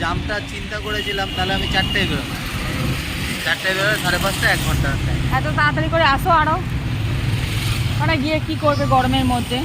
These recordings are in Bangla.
জামটা চিন্তা করেছিলাম, তাহলে আমি চারটায় বেরোবো। চারটায় বেরোলে সাড়ে পাঁচটা, এক ঘণ্টা এত তাড়াতাড়ি করে আসো আরও। ওরা গিয়ে কি করবে গরমের মধ্যে?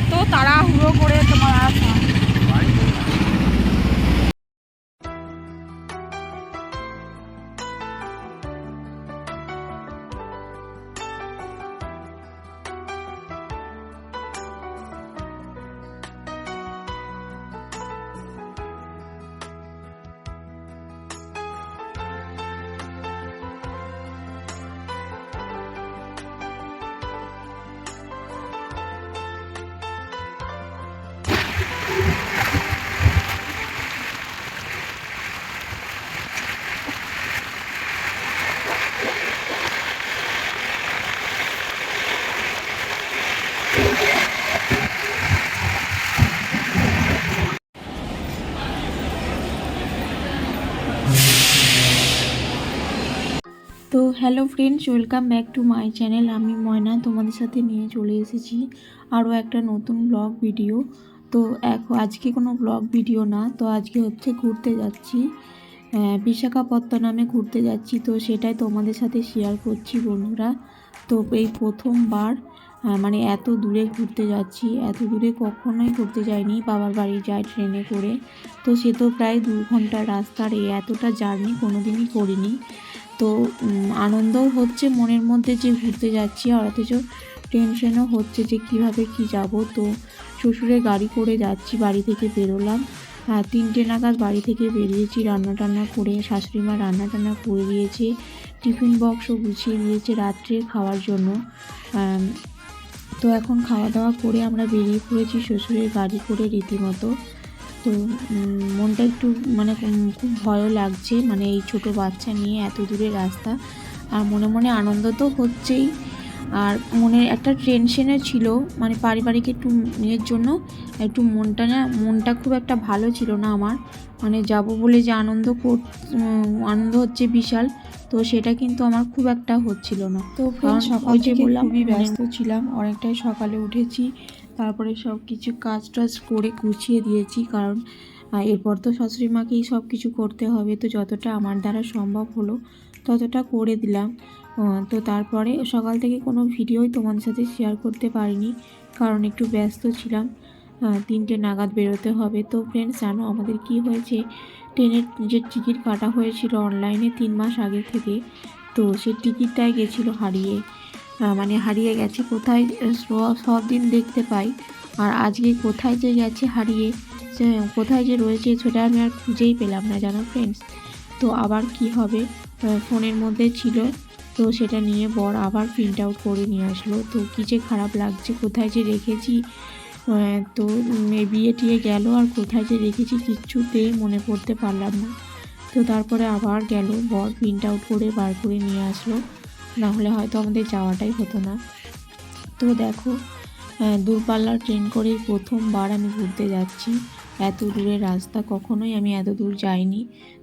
এত তাড়াহুড়ো করে তোমার আসা hello friends, welcome back to my channel. আমি ময়না, তোমাদের সাথে নিয়ে চলে এসেছি আরও একটা নতুন ব্লগ ভিডিও। তো এখন আজকে কোনো ব্লগ ভিডিও না, তো আজকে হচ্ছে ঘুরতে যাচ্ছি। বিশাখাপত্তনমে ঘুরতে যাচ্ছি, তো সেটাই তোমাদের সাথে শেয়ার করছি বন্ধুরা। তো এই প্রথমবার মানে এত দূরে ঘুরতে যাচ্ছি, এত দূরে কখনোই ঘুরতে যাইনি, বাবার বাড়ি যায় ট্রেনে করে। তো সে তো প্রায় দু ঘণ্টার রাস্তার এই এতটা জার্নি কোনোদিনই করিনি। তো আনন্দও হচ্ছে, মনের মধ্যে যে ঘুরতে যাচ্ছি, আর অথচ টেনশনও হচ্ছে যে কীভাবে কি যাব। তো শ্বশুরের গাড়ি করে যাচ্ছি, বাড়ি থেকে বেরোলাম। আর তিনটে নাগাদ বাড়ি থেকে বেরিয়েছি রান্না টান্না করে শাশুড়ি মা রান্না টান্না করে দিয়েছে, টিফিন বক্সও গুছিয়ে দিয়েছে রাত্রে খাওয়ার জন্য। তো এখন খাওয়া দাওয়া করে আমরা বেরিয়ে পড়েছি শ্বশুরের গাড়ি করে রীতিমতো। তো মনটা একটু মানে খুব ভয়ও লাগছে। মানে এই ছোট বাচ্চা নিয়ে এত দূরের রাস্তা। আর মনে মনে আনন্দ তো হচ্ছেই। আর মনে একটা টেনশনে ছিল মানে পারিবারিক একটু ইয়ের জন্য। একটু মনটা না মনটা খুব একটা ভালো ছিল না আমার। মানে যাব বলে যে আনন্দ কর আনন্দ হচ্ছে বিশাল। তো সেটা কিন্তু আমার খুব একটা হচ্ছিল না। তো সকাল যে বললাম খুবই ব্যস্ত ব্যস্ত ছিলাম। অনেকটাই সকালে উঠেছি। তারপরে সব কিছু কাজ টাজ করে গুছিয়ে দিয়েছি, কারণ এরপর তো শাশুড়ি মাকেই সব কিছু করতে হবে। তো যতটা আমার দ্বারা সম্ভব হলো, ততটা করে দিলাম। তো তারপরে সকাল থেকে কোনো ভিডিওই তোমাদের সাথে শেয়ার করতে পারিনি, কারণ একটু ব্যস্ত ছিলাম। তিনটে নাগাদ বেরোতে হবে। তো ফ্রেন্ডস জানো আমাদের কি হয়েছে? ট্রেনের যে টিকিট কাটা হয়েছিল অনলাইনে তিন মাস আগে থেকে, তো সে টিকিটটাই গেছিল হারিয়ে। মানে হারিয়ে গেছে। কোথায় সব দিন দেখতে পাই। আর আজকে কোথায় যে গেছে হারিয়ে কোথায় যে রয়েছে সেটা আমি আর খুঁজেই পেলাম না জানো ফ্রেন্ডস তো আবার কি হবে? ফোনের মধ্যে ছিল, তো সেটা নিয়ে বর আবার প্রিন্ট আউট করে নিয়ে আসলো। তো কী যে খারাপ লাগছে, কোথায় যে রেখেছি? তো বিয়ে টিয়ে গেল আর কোথায় যে রেখেছি কিচ্ছুতেই মনে করতে পারলাম না। তো তারপরে আবার গেল, বর প্রিন্ট আউট করে বার করে নিয়ে আসলো। না হলে হয়তো আমাদের যাওয়াটাই হতো না। তো দেখো দূরপাল্লার ট্রেন করে প্রথমবার আমি ঘুরতে যাচ্ছি। এত দূরের রাস্তা কখনোই আমি এত দূর যাইনি।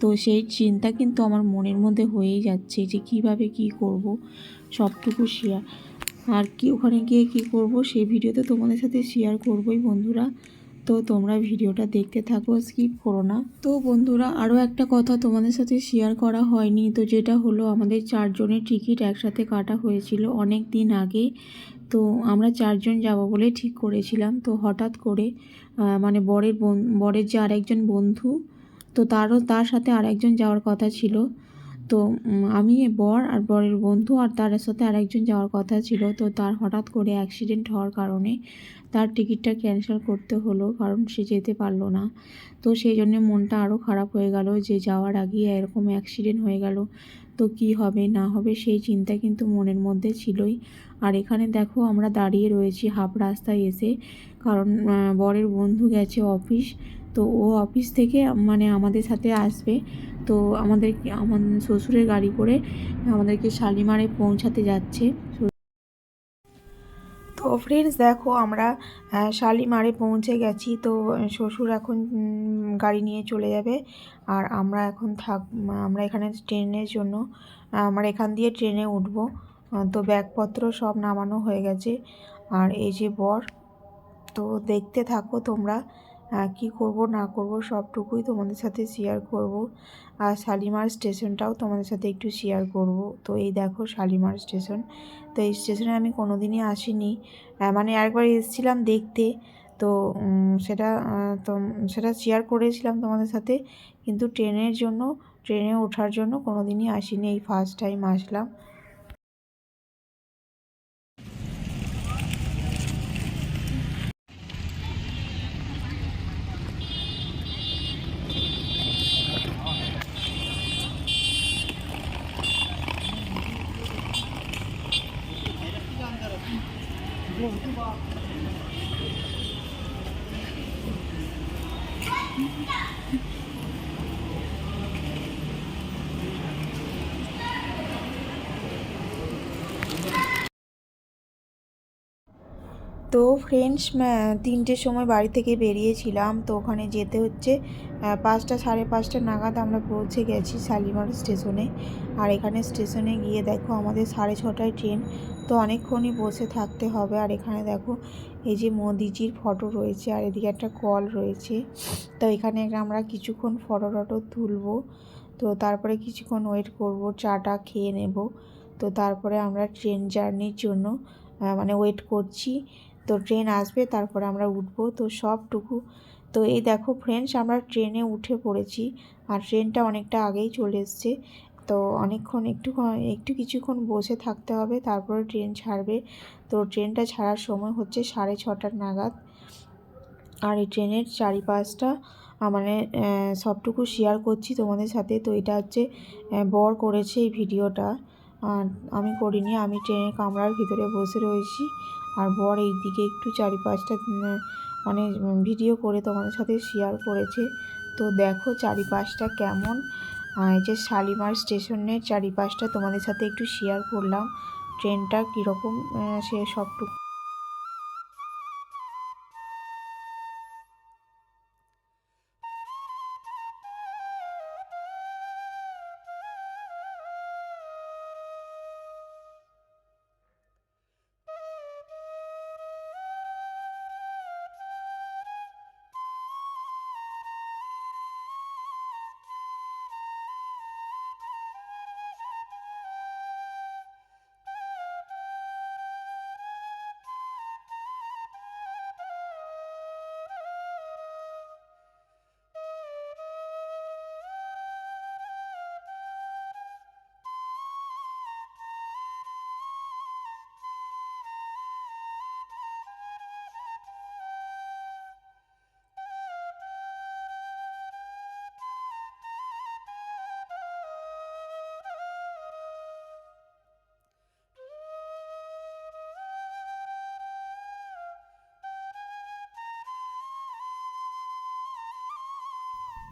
তো সেই চিন্তা কিন্তু আমার মনের মধ্যে হয়েই যাচ্ছে যে কীভাবে কি করব, সবটুকু শেয়ার আর কি, ওখানে গিয়ে কি করব, সেই ভিডিওতে তোমাদের সাথে শেয়ার করবই বন্ধুরা। তো তোমরা ভিডিওটা দেখতে থাকো স্কিপ করো না। তো বন্ধুরা আরও একটা কথা তোমাদের সাথে শেয়ার করা হয়নি। তো যেটা হলো, আমাদের চারজনের টিকিট একসাথে কাটা হয়েছিল অনেক দিন আগে। তো আমরা চারজন যাব বলে ঠিক করেছিলাম। তো হঠাৎ করে মানে বরের বরের যে আরেকজন বন্ধু, তো তারও, তার সাথে আরেকজন যাওয়ার কথা ছিল। তো আমি বর আর বরের বন্ধু আর তার সাথে আরেকজন যাওয়ার কথা ছিল। তো তার হঠাৎ করে অ্যাক্সিডেন্ট হওয়ার কারণে তার টিকিটটা ক্যান্সেল করতে হলো, কারণ সে যেতে পারল না। তো সেই জন্য মনটা আরও খারাপ হয়ে গেল যে যাওয়ার আগে এরকম অ্যাক্সিডেন্ট হয়ে গেল। তো কি হবে, না হবে সেই চিন্তা কিন্তু মনের মধ্যে ছিলই। আর এখানে দেখো আমরা দাঁড়িয়ে রয়েছি হাফ রাস্তায় এসে, কারণ বরের বন্ধু গেছে অফিস তো ও অফিস থেকে মানে আমাদের সাথে আসবে। তো আমাদের আমার শ্বশুরের গাড়ি করে আমাদেরকে শালিমারে পৌঁছাতে যাচ্ছে। তো ফ্রেন্ডস দেখো আমরা শালিমারে পৌঁছে গেছি। তো শ্বশুর এখন গাড়ি নিয়ে চলে যাবে। আর আমরা এখন থাক, আমরা এখানে ট্রেনের জন্য, আমরা এখান দিয়ে ট্রেনে উঠব। তো ব্যাগপত্র সব নামানো হয়ে গেছে। আর এই যে বর, তো দেখতে থাকো তোমরা। কি করব, না করব, সবটুকুই তোমাদের সাথে শেয়ার করব। আর শালিমার স্টেশনটাও তোমাদের সাথে একটু শেয়ার করব। তো এই দেখো শালিমার স্টেশন তো এই স্টেশনে আমি কোনো দিনই আসিনি মানে একবার এসেছিলাম দেখতে। তো সেটা তো, সেটা শেয়ার করেছিলাম তোমাদের সাথে। কিন্তু ট্রেনের জন্য, ট্রেনে ওঠার জন্য কোনো দিনই আসিনি। এই ফার্স্ট টাইম আসলাম। তো ফ্রেন্ডস তিনটের সময় বাড়ি থেকে বেরিয়েছিলাম, তো ওখানে যেতে হচ্ছে। পাঁচটা, সাড়ে পাঁচটা নাগাদ আমরা পৌঁছে গেছি শালিমার স্টেশনে। আর এখানে স্টেশনে গিয়ে দেখো আমাদের সাড়ে ছটায় ট্রেন, তো অনেকক্ষণই বসে থাকতে হবে। আর এখানে দেখো এই যে মোদিজির ফটো রয়েছে, আর এদিকে একটা কল রয়েছে। তো এখানে আমরা কিছুক্ষণ ফটো টটো তুলবো, তো তারপরে কিছুক্ষণ ওয়েট করব, চাটা খেয়ে নেব। তো তারপরে আমরা ট্রেন জার্নির জন্য মানে ওয়েট করছি। তো ট্রেন আসবে, তারপরে আমরা উঠবো। তো সবটুকু, তো এই দেখো ফ্রেন্ডস আমরা ট্রেনে উঠে পড়েছি। আর ট্রেনটা অনেকটা আগেই চলে এসছে। তো অনেকক্ষণ একটু একটু কিছুক্ষণ বসে থাকতে হবে, তারপরে ট্রেন ছাড়বে। তো ট্রেনটা ছাড়ার সময় হচ্ছে সাড়ে ছটার নাগাদ। আর এই ট্রেনের চারিপাশটা মানে সবটুকু শেয়ার করছি তোমাদের সাথে। তো এটা হচ্ছে বর করেছে এই ভিডিওটা আর আমি করিনি, আমি ট্রেনের কামরার ভিতরে বসে রয়েছি। আর বর এই দিকে একটু চারিপাশটা মানে ভিডিও করে তোমাদের সাথে শেয়ার করেছে। তো দেখো চারিপাশটা কেমন। এই যে শালিমার স্টেশনের চারিপাশটা তোমাদের সাথে একটু শেয়ার করলাম। ট্রেনটা কীরকম সে সবটুকু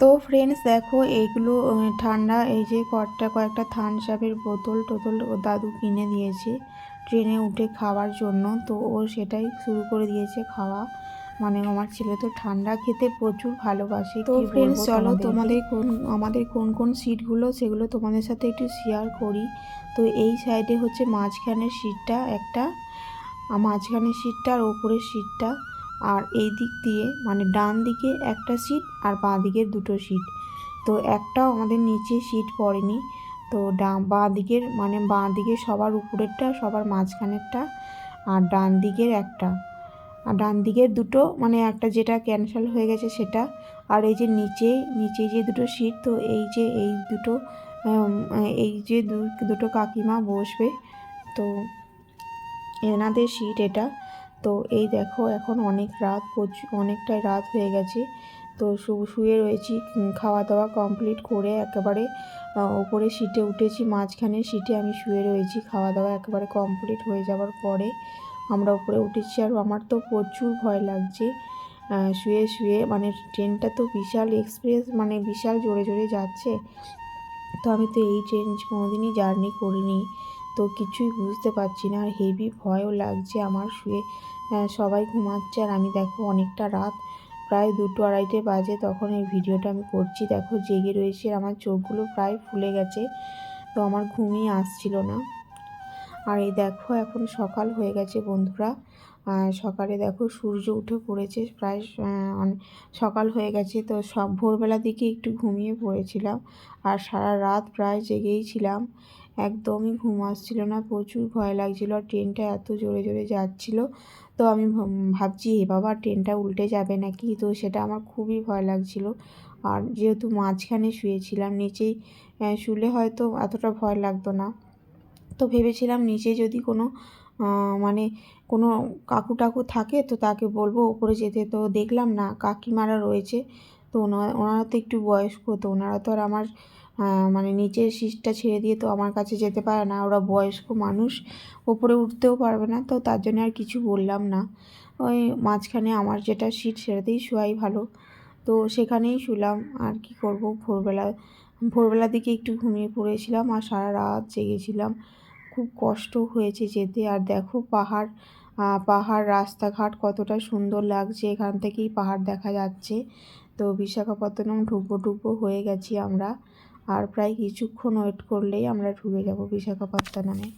তো ফ্রেন্ডস দেখো এইগুলো ঠান্ডা এই যে কয়েকটা কয়েকটা থামস আপের বোতল টোতল ও দাদু কিনে দিয়েছে ট্রেনে উঠে খাওয়ার জন্য। তো ও সেটাই শুরু করে দিয়েছে খাওয়া। মানে আমার ছেলে তো ঠান্ডা খেতে প্রচুর ভালোবাসে। তো ফ্রেন্ডস চলো তোমাদের? কোন আমাদের কোন কোন সিটগুলো সেগুলো তোমাদের সাথে একটু শেয়ার করি। তো এই সাইডে হচ্ছে মাঝখানের সিটটা একটা মাঝখানের সিটটা আর ওপরের সিটটা আর এই দিক দিয়ে মানে ডান দিকে একটা সিট আর বাঁ দিকের দুটো সিট তো একটাও আমাদের নিচে সিট পড়েনি। তো ডা, বাঁ দিকের মানে বাঁ দিকে সবার উপরেরটা, সবার মাঝখানেরটা আর ডান দিকের একটা। আর ডান দিকের দুটো মানে একটা যেটা ক্যান্সেল হয়ে গেছে সেটা। আর এই যে নিচে নিচে যে দুটো সিট তো এই যে এই দুটো এই যে দুটো কাকিমা বসবে। তো এনাদের সিট এটা। তো এই দেখো এখন অনেক রাত অনেকটাই রাত হয়ে গেছে। তো শুয়ে রয়েছি খাওয়া দাওয়া কমপ্লিট করে একেবারে ওপরে সিটে উঠেছি, মাঝখানে সিটে আমি শুয়ে রয়েছি খাওয়া দাওয়া একেবারে কমপ্লিট হয়ে যাওয়ার পরে আমরা উপরে উঠেছি আর আমার তো প্রচুর ভয় লাগছে। শুয়ে শুয়ে মানে ট্রেনটা তো বিশাল এক্সপ্রেস মানে বিশাল জোরে জোরে যাচ্ছে। তো আমি তো এই ট্রেন কোনোদিনই জার্নি করিনি। তো কিছুই বুঝতে পারছি না। আর হেভি ভয়ও লাগছে আমার শুয়ে। সবাই ঘুমাচ্ছে আর আমি দেখো অনেকটা রাত। প্রায় দুটো আড়াইটে বাজে তখন এই ভিডিওটা আমি করছি। দেখো জেগে রয়েছে আর আমার চোখগুলো প্রায় ফুলে গেছে। তো আমার ঘুমই আসছিল না। আর এই দেখো এখন সকাল হয়ে গেছে বন্ধুরা। সকালে দেখো সূর্য উঠে পড়েছে প্রায় সকাল হয়ে গেছে। তো সব ভোরবেলার দিকে একটু ঘুমিয়ে পড়েছিলাম। আর সারা রাত প্রায় জেগেই ছিলাম। একদমই ঘুম আসছিল না, প্রচুর ভয় লাগছিল আর ট্রেনটা এত জোরে জোরে যাচ্ছিল। তো আমি ভাব- ভাবছি, এ বাবা, ট্রেনটা উল্টে যাবে নাকি? তো সেটা আমার খুবই ভয় লাগছিল। আর যেহেতু মাঝখানে শুয়েছিলাম, নিচেই শুলে হয়তো এতটা ভয় লাগতো না। তো ভেবেছিলাম নিচে যদি কোনো মানে কোনো কাকু টাকু থাকে তো তাকে বলব ওপরে যেতে। তো দেখলাম না, কাকিমারা রয়েছে। তো ওনা- ওনারা তো একটু বয়স্ক, তো ওনারা তো আর আমার মানে নিচের সিটটা ছেড়ে দিয়ে তো আমার কাছে যেতে পারে না। ওরা বয়স্ক মানুষ, ওপরে উঠতেও পারবে না। তো তার জন্য আর কিছু বললাম না। ওই মাঝখানে আমার যেটা সিট সেটাতেই শোয়াই ভালো। তো সেখানেই শুলাম। আর কি করব? ভোরবেলা ভোরবেলার দিকে একটু ঘুমিয়ে পড়েছিলাম আর সারা রাত জেগেছিলাম। খুব কষ্ট হয়েছে যেতে। আর দেখো পাহাড় পাহাড় রাস্তাঘাট কতটা সুন্দর লাগছে। এখান থেকেই পাহাড় দেখা যাচ্ছে। তো বিশাখাপত্তনম ঢুকবো ঢুকবো হয়ে গেছি আমরা। আর প্রায় কিছুক্ষণ ওয়েট করলেই আমরা ঢুকে যাব বিশাখাপত্তনমে।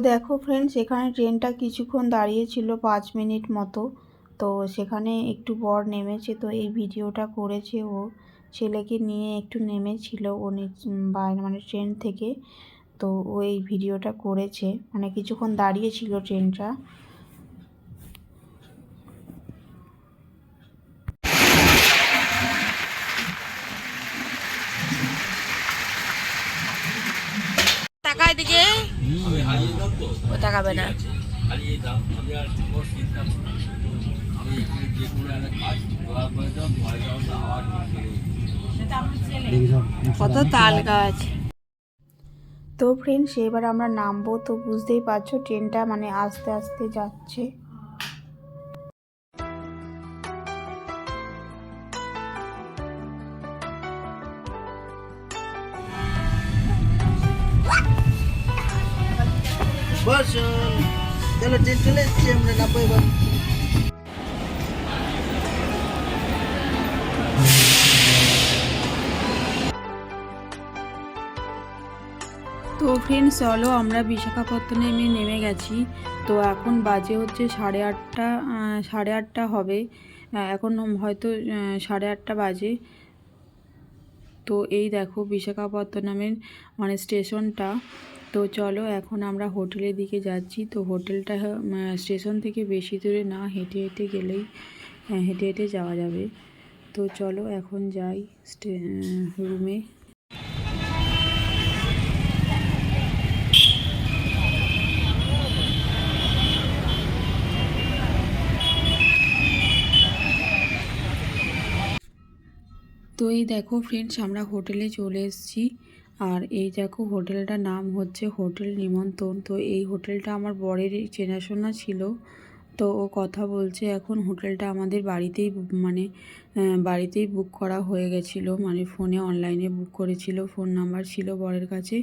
দেখো ফ্রেন্ডস এখানে ট্রেনটা কিছুক্ষণ দাঁড়িয়েছিল পাঁচ মিনিট মতো। তো সেখানে একটু বর নেমেছে তো এই ভিডিওটা করেছে ও। ছেলেকে নিয়ে একটু নেমেছিল উম, বাইরে মানে ট্রেন থেকে। তো ও এই ভিডিওটা করেছে মানে কিছুক্ষণ দাঁড়িয়েছিল ট্রেনটা ও তাকাবে না। কত তাল গাছ। তো ফ্রেন্ডস এবার আমরা নামবো তো বুঝতেই পারছ ট্রেনটা মানে আস্তে আস্তে যাচ্ছে। বসুন চলো ট্রেন চলে এসছি আমরা তো ফ্রেন্ডস চলো আমরা বিশাখাপত্তনমে নেমে গেছি। তো এখন বাজে হচ্ছে সাড়ে আটটা সাড়ে আটটা হবে। এখন হয়তো সাড়ে আটটা বাজে। তো এই দেখো বিশাখাপত্তনমের মানে স্টেশনটা। তো চলো এখন আমরা হোটেলের দিকে যাচ্ছি। তো হোটেলটা স্টেশন থেকে বেশি দূরে না, হেঁটে হেঁটে গেলেই হেঁটে হেঁটে যাওয়া যাবে। তো চলো এখন যাই রুমে। তো এই দেখো ফ্রেন্ডস আমরা হোটেলে চলে এসেছি। আর এই দেখো হোটেলটার নাম হচ্ছে হোটেল নিমন্ত্রণ। তো এই হোটেলটা আমার বরের চেনাশোনা ছিল। তো ও কথা বলছে এখন হোটেলটা আমাদের বাড়িতেই মানে বাড়িতেই বুক করা হয়ে গেছিল। মানে ফোনে অনলাইনে বুক করেছিল। ফোন নাম্বার ছিল বরের কাছে।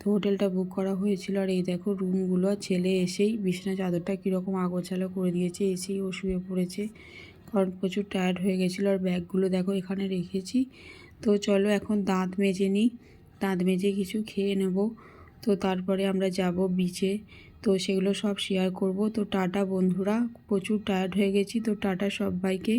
তো হোটেলটা বুক করা হয়েছিল। আর এই দেখো রুমগুলো ছেলে এসেই বিছানা চাদরটা কীরকম আগোছালো করে দিয়েছে। এসেই ও শুয়ে পড়েছে। কারণ প্রচুর টায়ার্ড হয়ে গেছিল। আর ব্যাগগুলো দেখো এখানে রেখেছি। তো চলো এখন দাঁত মেজে নিই। দাঁত মেজে কিছু খেয়ে নেব। তো তারপরে আমরা যাব বিচে তো সেগুলো সব শেয়ার করব। তো টাটা বন্ধুরা, প্রচুর টায়ার্ড হয়ে গেছি। তো টাটা সবাইকে।